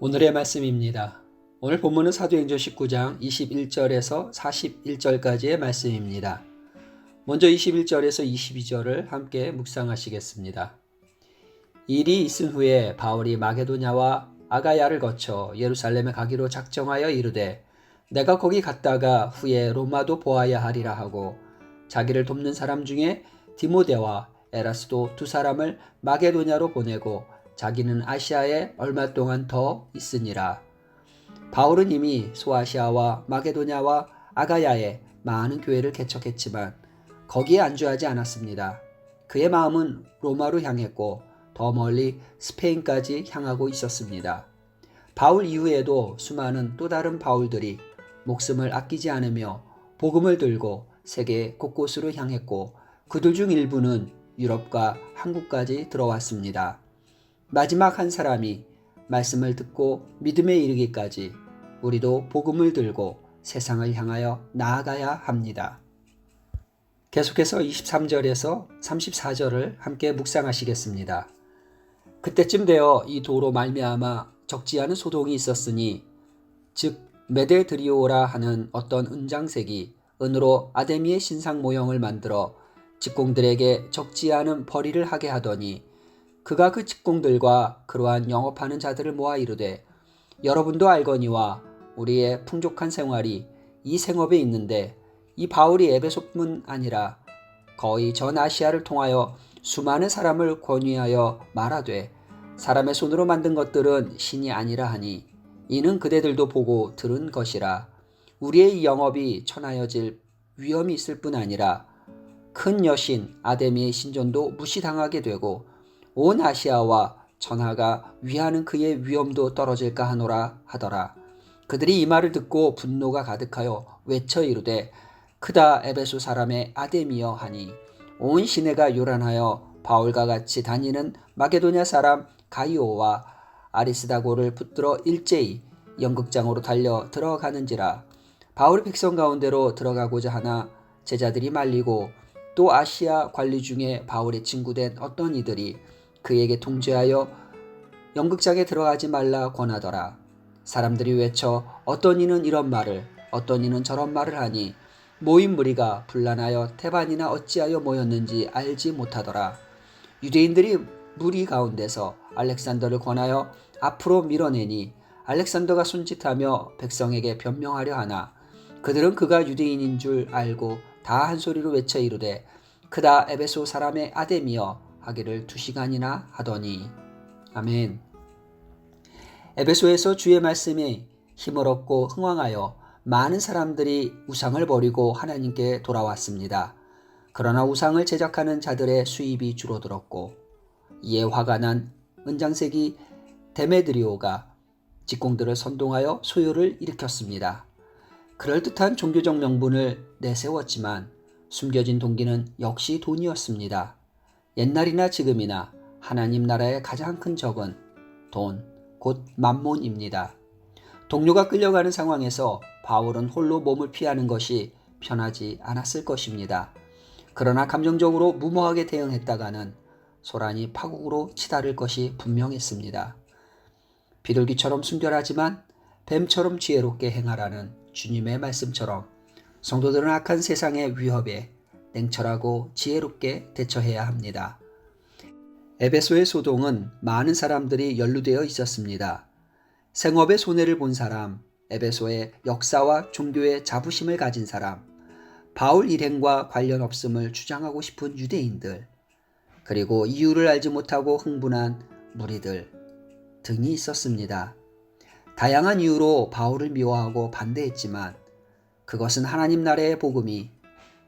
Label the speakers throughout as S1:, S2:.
S1: 오늘의 말씀입니다. 오늘 본문은 사도행전 19장 21절에서 41절까지의 말씀입니다. 먼저 21절에서 22절을 함께 묵상하시겠습니다. 일이 있은 후에 바울이 마게도냐와 아가야를 거쳐 예루살렘에 가기로 작정하여 이르되 내가 거기 갔다가 후에 로마도 보아야 하리라 하고 자기를 돕는 사람 중에 디모데와 에라스도 두 사람을 마게도냐로 보내고 자기는 아시아에 얼마 동안 더 있으니라. 바울은 이미 소아시아와 마게도냐와 아가야에 많은 교회를 개척했지만 거기에 안주하지 않았습니다. 그의 마음은 로마로 향했고 더 멀리 스페인까지 향하고 있었습니다. 바울 이후에도 수많은 또 다른 바울들이 목숨을 아끼지 않으며 복음을 들고 세계 곳곳으로 향했고 그들 중 일부는 유럽과 한국까지 들어왔습니다. 마지막 한 사람이 말씀을 듣고 믿음에 이르기까지 우리도 복음을 들고 세상을 향하여 나아가야 합니다. 계속해서 23절에서 34절을 함께 묵상하시겠습니다. 그때쯤 되어 이 도로 말미암아 적지 않은 소동이 있었으니 즉 메데드리오라 하는 어떤 은장색이 은으로 아데미의 신상 모형을 만들어 직공들에게 적지 않은 벌이를 하게 하더니 그가 그 직공들과 그러한 영업하는 자들을 모아 이르되 여러분도 알거니와 우리의 풍족한 생활이 이 생업에 있는데 이 바울이 에베소뿐 아니라 거의 전 아시아를 통하여 수많은 사람을 권위하여 말하되 사람의 손으로 만든 것들은 신이 아니라 하니 이는 그대들도 보고 들은 것이라. 우리의 이 영업이 천하여질 위험이 있을 뿐 아니라 큰 여신 아데미의 신전도 무시당하게 되고 온 아시아와 전하가 위하는 그의 위엄도 떨어질까 하노라 하더라. 그들이 이 말을 듣고 분노가 가득하여 외쳐 이르되 크다 에베소 사람의 아데미여 하니 온 시내가 요란하여 바울과 같이 다니는 마게도냐 사람 가이오와 아리스다고를 붙들어 일제히 연극장으로 달려 들어가는지라 바울이 백성 가운데로 들어가고자 하나 제자들이 말리고 또 아시아 관리 중에 바울의 친구된 어떤 이들이 그에게 통제하여 연극장에 들어가지 말라 권하더라. 사람들이 외쳐 어떤 이는 이런 말을 어떤 이는 저런 말을 하니 모인 무리가 분란하여 태반이나 어찌하여 모였는지 알지 못하더라. 유대인들이 무리 가운데서 알렉산더를 권하여 앞으로 밀어내니 알렉산더가 손짓하며 백성에게 변명하려 하나 그들은 그가 유대인인 줄 알고 다 한 소리로 외쳐 이르되 그다 에베소 사람의 아데미여 하기를 두 시간이나 하더니 아멘. 에베소에서 주의 말씀이 힘을 얻고 흥왕하여 많은 사람들이 우상을 버리고 하나님께 돌아왔습니다. 그러나 우상을 제작하는 자들의 수입이 줄어들었고 이에 화가 난 은장색이 데메드리오가 직공들을 선동하여 소요를 일으켰습니다. 그럴듯한 종교적 명분을 내세웠지만 숨겨진 동기는 역시 돈이었습니다. 옛날이나 지금이나 하나님 나라의 가장 큰 적은 돈, 곧 만몬입니다. 동료가 끌려가는 상황에서 바울은 홀로 몸을 피하는 것이 편하지 않았을 것입니다. 그러나 감정적으로 무모하게 대응했다가는 소란이 파국으로 치달을 것이 분명했습니다. 비둘기처럼 순결하지만 뱀처럼 지혜롭게 행하라는 주님의 말씀처럼 성도들은 악한 세상의 위협에 냉철하고 지혜롭게 대처해야 합니다. 에베소의 소동은 많은 사람들이 연루되어 있었습니다. 생업의 손해를 본 사람, 에베소의 역사와 종교의 자부심을 가진 사람, 바울 일행과 관련 없음을 주장하고 싶은 유대인들, 그리고 이유를 알지 못하고 흥분한 무리들 등이 있었습니다. 다양한 이유로 바울을 미워하고 반대했지만 그것은 하나님 나라의 복음이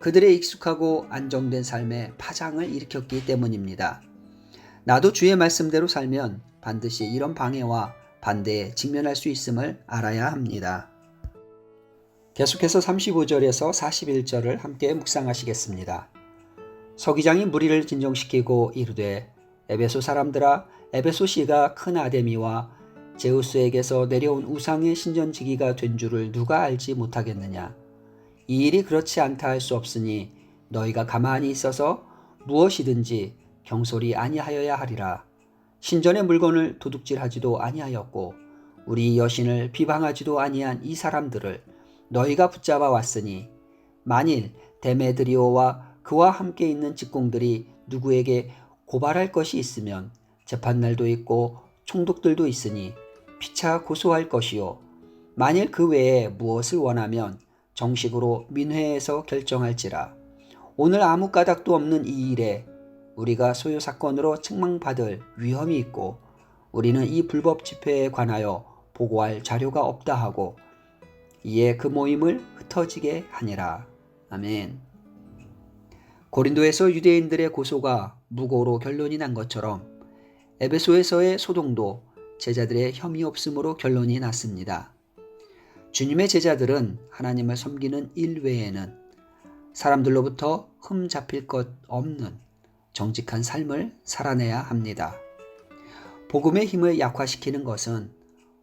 S1: 그들의 익숙하고 안정된 삶에 파장을 일으켰기 때문입니다. 나도 주의 말씀대로 살면 반드시 이런 방해와 반대에 직면할 수 있음을 알아야 합니다. 계속해서 35절에서 41절을 함께 묵상하시겠습니다. 서기장이 무리를 진정시키고 이르되 에베소 사람들아 에베소 시가 큰 아데미와 제우스에게서 내려온 우상의 신전지기가 된 줄을 누가 알지 못하겠느냐? 이 일이 그렇지 않다 할 수 없으니 너희가 가만히 있어서 무엇이든지 경솔이 아니하여야 하리라. 신전의 물건을 도둑질하지도 아니하였고 우리 여신을 비방하지도 아니한 이 사람들을 너희가 붙잡아 왔으니 만일 데메드리오와 그와 함께 있는 직공들이 누구에게 고발할 것이 있으면 재판날도 있고 총독들도 있으니 피차 고소할 것이요 만일 그 외에 무엇을 원하면 정식으로 민회에서 결정할지라 오늘 아무 까닭도 없는 이 일에 우리가 소요 사건으로 책망받을 위험이 있고 우리는 이 불법 집회에 관하여 보고할 자료가 없다 하고 이에 그 모임을 흩어지게 하니라. 아멘. 고린도에서 유대인들의 고소가 무고로 결론이 난 것처럼 에베소에서의 소동도 제자들의 혐의 없음으로 결론이 났습니다. 주님의 제자들은 하나님을 섬기는 일 외에는 사람들로부터 흠 잡힐 것 없는 정직한 삶을 살아내야 합니다. 복음의 힘을 약화시키는 것은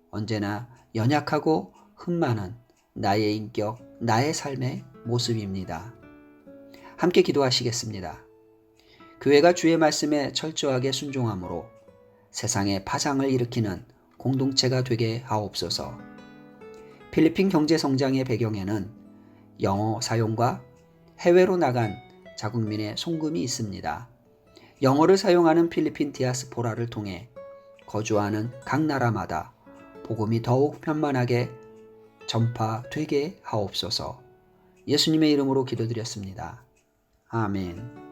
S1: 언제나 연약하고 흠 많은 나의 인격, 나의 삶의 모습입니다. 함께 기도하시겠습니다. 교회가 주의 말씀에 철저하게 순종함으로 세상에 파장을 일으키는 공동체가 되게 하옵소서. 필리핀 경제 성장의 배경에는 영어 사용과 해외로 나간 자국민의 송금이 있습니다. 영어를 사용하는 필리핀 디아스포라를 통해 거주하는 각 나라마다 복음이 더욱 편만하게 전파되게 하옵소서. 예수님의 이름으로 기도드렸습니다. 아멘.